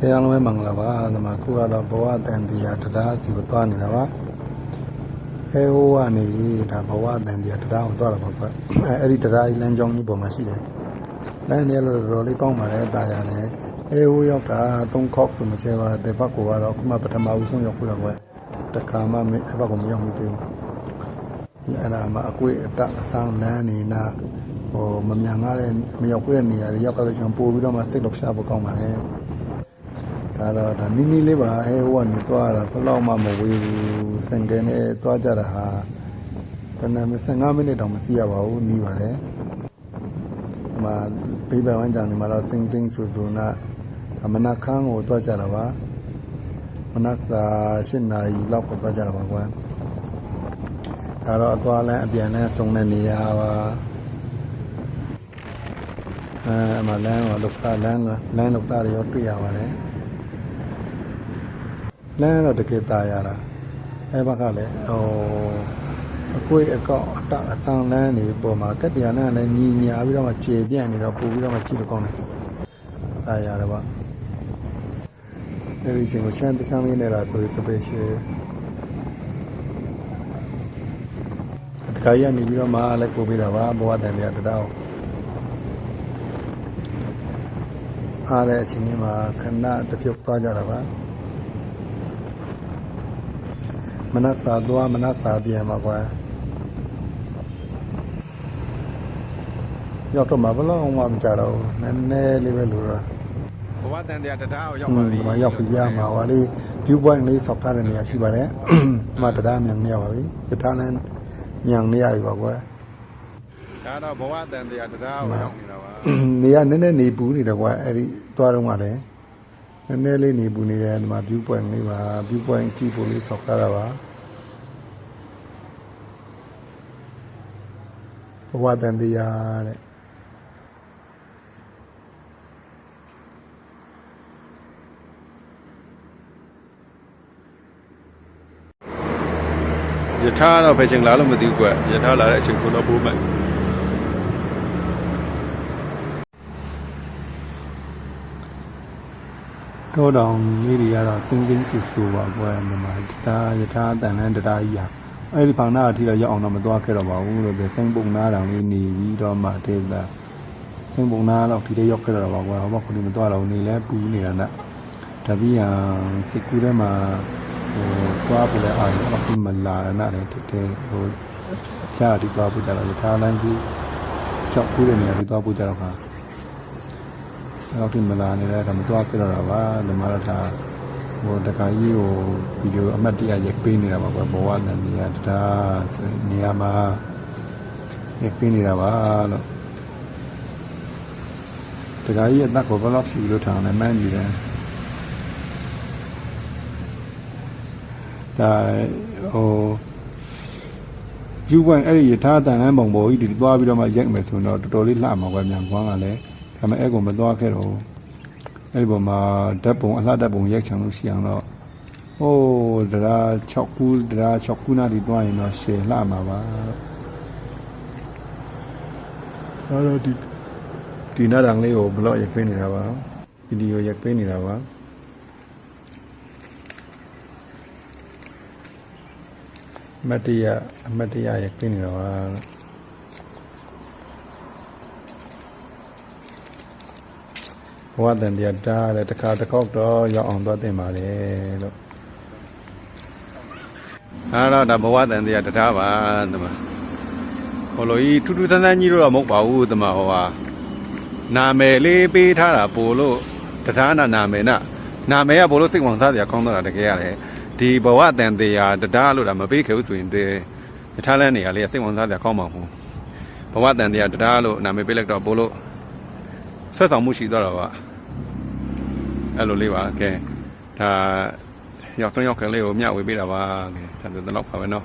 ကဲအားလုံးပဲမင်္ဂလာပါဒီမှာခုကတော့ဘဝတန်တရားတရားစီကိုသွားနေတာပါအဲဟိုကနေဒါဘဝတန်တရားတရားကိုသွားတာပါကွအဲအဲ့ဒီတရားကြီးလမ်းကြောင်းကြီးပေါ်မှာရှိတယ်လမ်းလေးတော့တော်တော်လေးကောင်းပါတယ်တာရတယ်အဲဟိုရောက်တာ၃ခေါက်ဆိုမချဲပါတဲ့ဘက်ကိုကတော့အခုမှပထမဦးဆုံးရောက်ခွတော့ကွတခါမှမအဲ့ဘက်ကိုမရောက်မိသေးဘူးအဲ့ဒါမှအကွေအတအဆောင်လမ်းနေနာဟိုမမြန်ကားတဲ့မရောက်ခွတဲ့နေရာတွေရောက်ကြလို့ရှိရင်ပို့ပြီးတော့မှစိတ်လောက်ရှာဖို့ကောင်းပါတယ် ဒါတော့ဒါနီးနီးလေးပါအဲဟိုကနေသွားတာဘယ်တော့မှမဝေးဘူးစင်ကယ်နဲ့သွားကြတာဟာဘယ်နဲ့15မိနစ်တောင်မစီရပါဘူးနီးပါတယ်ဒီမှာဘေးပန်ဝန်းကျင်နေမှာတော့စင်စင်ဆူဆူနာအမနာခန်းကိုသွားကြတာပါမနက်စာ7နာရီလောက်ကိုသွားကြတာပါကွာဒါတော့အသွားလမ်းအပြန်နဲ့ဆုံတဲ့နေရာပါအဲအမလမ်းကလုတ်တာလမ်းကလမ်းလုတ်တာတွေရောတွေ့ရပါတယ် လမ်းတော့တကယ်ตายရတာအဲဘက်ကလည်းဟိုအကွေးအကောက်အတအဆောင်လမ်းနေပေါ်မှာကက်တရာနဲ့လည်းညီညာပြီးတော့မှခြေပြန့်နေတော့ပို့ပြီးတော့မှကြည့်လို့ကောင်းတယ်ตายရတယ်ဗျအဲဒီချင်းကိုရှမ်းတချမ်းလေးနဲ့လာဆိုရင် special တခါကြီးကနေပြီးတော့မှလည်းပို့ပေးတာပါဘဝတန်တရားတတောင်းအားတဲ့အချိန်นี้မှာခဏတစ်ပြုတ်သွားကြတာပါ မနက်စာသွားမနက်စာပြန်မှာကွာရောက်တော့မှာဘယ်လောက်မှမကြတော့ဘူးနည်းနည်းလေးပဲလိုတော့ဘဝတန်တရားတရားကိုရောက်อืပါมပြီဒီမှာရောက်ပြီးရမှာပါလေ view point လေးစောက်ထားတဲ့နေရာရှိပါတယ်ဒီမှာတရားမြန်နေရပါပြီယထာနဲ့မြန်နေရပြီပါကွာဒါတော့ဘဝတန်တရားတရားကိုရောက်နေတာပါနေရနည်းနည်းနေပူနေတယ်ကွာအဲ့ဒီသွားတော့မှလည်း နည်းနည်းလေးနေပူနေတယ်ဒီမှာ view point လေးပါ view point ကြည့်ဖို့လေးစောက်ထားတာပါဘဝတန်တရားတဲ့ယထာတော့ဖယ်ချင်းလာလို့မသိဘူးကွယထာလာတဲ့အချိန်ကိုတော့ပိုးမယ် တော့တောင်လေးတွေကတော့စင်းစင်းဆူဆူပါကွယ်မြန်မာဒါယထာတန်လန်းတရားကြီးဟာအဲ့ဒီဖောင်နာအထိတော့ရောက်အောင်တော့မသွားခဲ့တော့ပါဘူးလို့ဆိုစိမ့်ပုံနာတောင်လေးနေပြီးတော့မှတေးတာစိမ့်ပုံနာတော့ဒီတဲ့ရောက်ခဲ့တော့ပါကွယ်ဟောဘခုလေးမသွားတော့နေလဲပူနေတာနဲ့တပီးဟာစစ်ကူထဲမှာဟိုသွားပူလဲအားတော့အခုမလာရနဲ့တဲ့တဲ့ဟိုအခြားဒီသွားပူကြတော့ယထာလန်းကြီးကြောက်ကူးတဲ့နေရာဒီသွားပူကြတော့ခါ အဲ့တော့ဒီမလာနေတဲ့ဒါမတော်ပြတော့တာပါဒီမှာတော့ဒါဟိုတခါကြီးဟိုဗီဒီယိုအမှတ်တရရိုက်ပေးနေတာပါကွယ်ဘဝနဲ့နေရာဒါဆိုရင်နေရာမှာရိုက်ပေးနေတာပါလို့တခါကြီးအသက်ကိုဘယ်လောက်ရှိလို့ထောင်နေမှန်းကြည့်တယ်ဒါဟိုယူဝင်အဲ့ဒီယထာတန်လန်းပုံပေါ်ကြီးဒီသွားပြီးတော့မှရိုက်မယ်ဆိုတော့တော်တော်လေးလှမှာကွယ်မြန်ကွမ်းကလည်း ဒါပေမဲ့အဲ့ကောင်မသွားခဲ့တော့ဘူးအဲ့ဒီပုံမှာဓာတ်ပုံအလှဓာတ်ပုံရိုက်ချင်လို့ရှိအောင်တော့ဟိုးတရား6ခုတရား6ခုနာဒီသွားရင်တော့ရှယ်လှမှာပါအဲ့တော့ဒီဒီနာတန်လေးကိုဘလော့ရိုက်ပေးနေတာပါဗီဒီယိုရိုက်ပေးနေတာပါအမတ်တရအမတ်တရရိုက်ပေးနေတာပါလို့ ဘ ဝတန်တရားတားတဲ့တစ်ခါတစ်ခေါက်တော့ရောက်အောင်သွားတင်ပါလေလို့ဒါတော့ဒါဘဝတန်တရားတရားပါဒီမှာဟိုလိုကြီးထူးထူးဆန်းဆန်းကြီးတော့မဟုတ်ပါဘူးဒီမှာဟိုဟာနာမည်လေးပေးထားတာပို့လို့တရားနာနာမည်နာနာမည်ကပို့လို့စိတ်ဝင်စားစရာကောင်းတော့တာတကယ်ရတယ်ဒီဘဝတန်တရားတရားလို့ဒါမပေးခဲ့ဘူးဆိုရင်ဒီယထာလန်းနေရာလေးကစိတ်ဝင်စားစရာကောင်းမှာမဟုတ်ဘဝတန်တရားတရားလို့နာမည်ပေးလိုက်တော့ပို့လို့ဆွဲဆောင်မှုရှိတော့တာပါ အဲ့လိုလေးပါကဲဒါရောက်တော့ရောက်ခဲလေးကိုမျှဝေပေးတာပါကဲဒါဆိုတော့ပါပဲเนาะ